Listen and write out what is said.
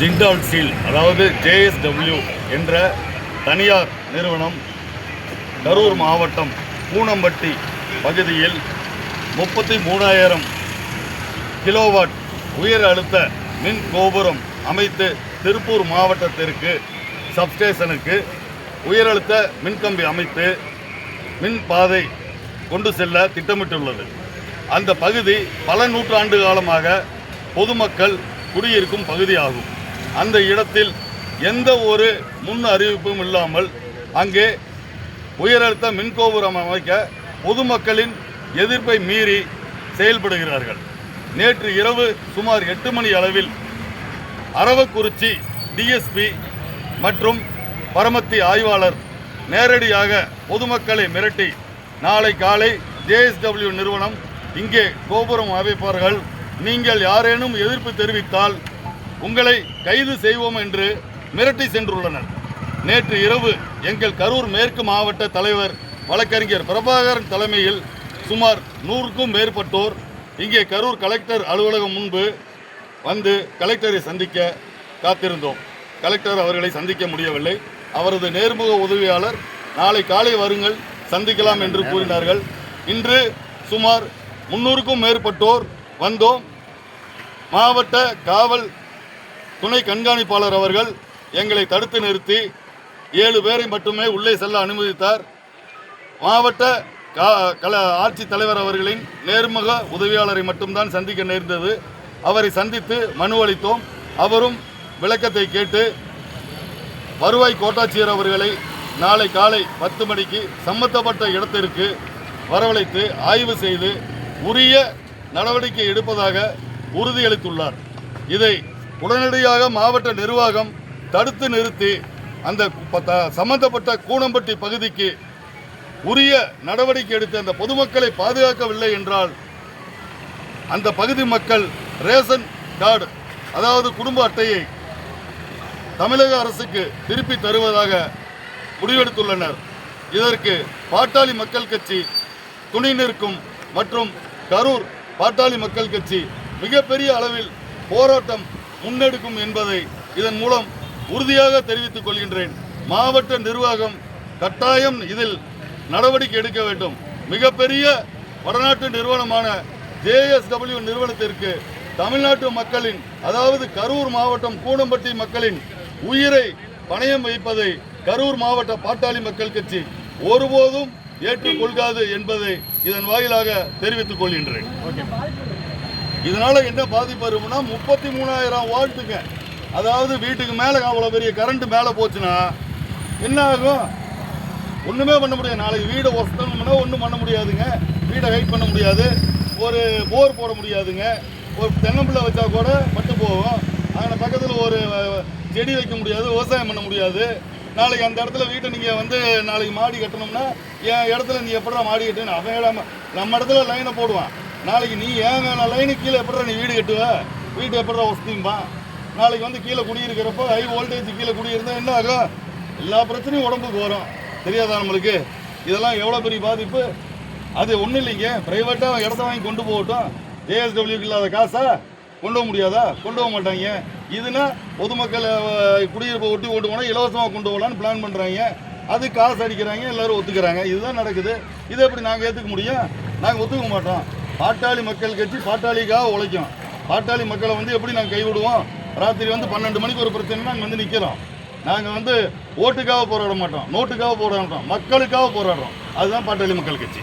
Jindal steel அதாவது JSW என்ற தனியார் நிறுவனம் கரூர் மாவட்டம் பூனம்பட்டி பகுதியில் முப்பத்தி மூணாயிரம் கிலோவாட் உயர் அழுத்த மின் கோபுரம் அமைத்து திருப்பூர் மாவட்டத்திற்கு சப்ஸ்டேஷனுக்கு உயரழுத்த மின்கம்பி அமைத்து மின் பாதை கொண்டு செல்ல திட்டமிட்டுள்ளது. அந்த பகுதி பல நூற்றாண்டு காலமாக பொதுமக்கள் குடியிருக்கும் பகுதியாகும். அந்த இடத்தில் எந்த ஒரு முன் அறிவிப்பும் இல்லாமல் அங்கே உயரழுத்த மின்கோபுரம் அமைக்க பொதுமக்களின் எதிர்ப்பை மீறி செயல்படுகிறார்கள். நேற்று இரவு சுமார் எட்டு மணி அளவில் அரவக்குறிச்சி டிஎஸ்பி மற்றும் பரமத்தி ஆய்வாளர் நேரடியாக பொதுமக்களை மிரட்டி நாளை காலை ஜேஎஸ்டபிள்யூ நிறுவனம் இங்கே கோபுரம் அமைப்பார்கள். நீங்கள் யாரேனும் எதிர்ப்பு தெரிவித்தால் உங்களை கைது செய்வோம் என்று மிரட்டி சென்றுள்ளனர். நேற்று இரவு எங்கள் கரூர் மேற்கு மாவட்ட தலைவர் வழக்கறிஞர் பிரபாகரன் தலைமையில் சுமார் நூறுக்கும் மேற்பட்டோர் இங்கே கரூர் கலெக்டர் அலுவலகம் முன்பு வந்து கலெக்டரை சந்திக்க காத்திருந்தோம். கலெக்டர் அவர்களை சந்திக்க முடியவில்லை. அவரது நேர்முக உதவியாளர் நாளை காலை வருங்கள் சந்திக்கலாம் என்று கூறினார்கள். இன்று சுமார் முன்னூறுக்கும் மேற்பட்டோர் வந்தோம். மாவட்ட காவல் துணை கண்காணிப்பாளர் அவர்கள் எங்களை தடுத்து நிறுத்தி ஏழு பேரை மட்டுமே உள்ளே செல்ல அனுமதித்தார். மாவட்ட கா- கல ஆட்சித் தலைவர் அவர்களின் நேர்முக உதவியாளரை மட்டும்தான் சந்திக்க நேர்ந்தது. அவரை சந்தித்து மனு அளித்தோம். அவரும் விளக்கத்தை கேட்டு வருவாய் கோட்டாட்சியர் அவர்களை நாளை காலை பத்து மணிக்கு சம்பந்தப்பட்ட இடத்திற்கு வரவழைத்து ஆய்வு செய்து உரிய நடவடிக்கை எடுப்பதாக உறுதியளித்துள்ளார். இதை உடனடியாக மாவட்ட நிர்வாகம் தடுத்து நிறுத்தி அந்த ப- த- சம்பந்தப்பட்ட கூனம்பட்டி பகுதிக்கு உரிய நடவடிக்கை எடுத்து அந்த பொதுமக்களை பாதுகாக்கவில்லை என்றால் அந்த பகுதி மக்கள் ரேஷன் கார்டு அதாவது குடும்ப அட்டையை தமிழக அரசுக்கு திருப்பி தருவதாக முடிவெடுத்துள்ளனர். இதற்கு பாட்டாளி மக்கள் கட்சி துணை நிற்கும் மற்றும் கரூர் பாட்டாளி மக்கள் கட்சி மிகப்பெரிய அளவில் போராட்டம் முன்னெடுக்கும் என்பதை இதன் மூலம் உறுதியாக தெரிவித்துக் கொள்கின்றேன். மாவட்ட நிர்வாகம் கட்டாயம் இதில் நடவடிக்கை எடுக்க வேண்டும். மிகப்பெரிய வடநாட்டு நிறுவனமான ஜேஎஸ்டபிள்யூ நிறுவனத்திற்கு தமிழ்நாட்டு மக்களின் அதாவது கரூர் மாவட்டம் கூடம்பட்டி மக்களின் உயிரை பணயம் வைப்பதை கரூர் மாவட்ட பாட்டாளி மக்கள் கட்சி ஒருபோதும் ஏற்றுக்கொள்காது என்பதை இதன் வாயிலாக தெரிவித்துக் கொள்கின்றேன். இதனால் என்ன பாதிப்பு வரும்னா முப்பத்தி மூணாயிரம் வாழ்த்துங்க அதாவது வீட்டுக்கு மேலே அவ்வளோ பெரிய கரண்ட் மேலே போச்சுன்னா என்ன ஆகும்? ஒன்றுமே பண்ண முடியாது. நாளைக்கு வீடை ஒசத்தணும்னா ஒன்றும் பண்ண முடியாதுங்க. வீடை ஹைட் பண்ண முடியாது. ஒரு போர் போட முடியாதுங்க. ஒரு தென்னம்பிள்ளை வச்சா கூட பட்டு போகும். அதில் பக்கத்தில் ஒரு செடி வைக்க முடியாது. விவசாயம் பண்ண முடியாது. நாளைக்கு அந்த இடத்துல வீட்டை நீங்கள் வந்து நாளைக்கு மாடி கட்டணும்னா என் இடத்துல நீ எப்படா மாடி கட்டுன்னு அவன் இடம் நம்ம இடத்துல லைனை போடுவான். நாளைக்கு நீ ஏன் வேணாம்? லைனுக்கு கீழே எப்படா நீ வீடு கட்டுவ? வீட்டு எப்படா வசதியும்பா நாளைக்கு வந்து கீழே குடியிருக்கிறப்போ ஹை வோல்டேஜ் கீழே குடியிருந்தா என்ன ஆகும்? எல்லா பிரச்சனையும் உடம்புக்கு வரும். தெரியாதா நம்மளுக்கு? இதெல்லாம் எவ்வளோ பெரிய பாதிப்பு? அது ஒன்றும் இல்லைங்க. ப்ரைவேட்டாக இடத்த வாங்கி கொண்டு போகட்டும். ஜேஎஸ்டபிள்யூக்கு இல்லாத காசா கொண்டு போக முடியாதா? கொண்டு போக மாட்டாங்க. இதுனா பொதுமக்கள் குடியிருப்பை ஒட்டி ஓட்டு போனால் இலவசமாக கொண்டு போகலான்னு பிளான் பண்ணுறாங்க அது காசு அடிக்கிறாங்க எல்லோரும் ஒத்துக்கிறாங்க. இதுதான் நடக்குது. இதை எப்படி நாங்கள் ஏற்றுக்க முடியும்? நாங்கள் ஒத்துக்க மாட்டோம். பாட்டாளி மக்கள் கட்சி பாட்டாளிக்காக உழைக்கும். பாட்டாளி மக்களை வந்து எப்படி நாங்கள் கைவிடுவோம்? ராத்திரி வந்து பன்னெண்டு மணிக்கு ஒரு பிரச்சனைனா நாங்கள் வந்து நிற்கிறோம் நாங்கள் வந்து ஓட்டுக்காக போராட மாட்டோம். நோட்டுக்காக போராட மாட்டோம் மக்களுக்காக போராடுறோம். அதுதான் பாட்டாளி மக்கள் கட்சி.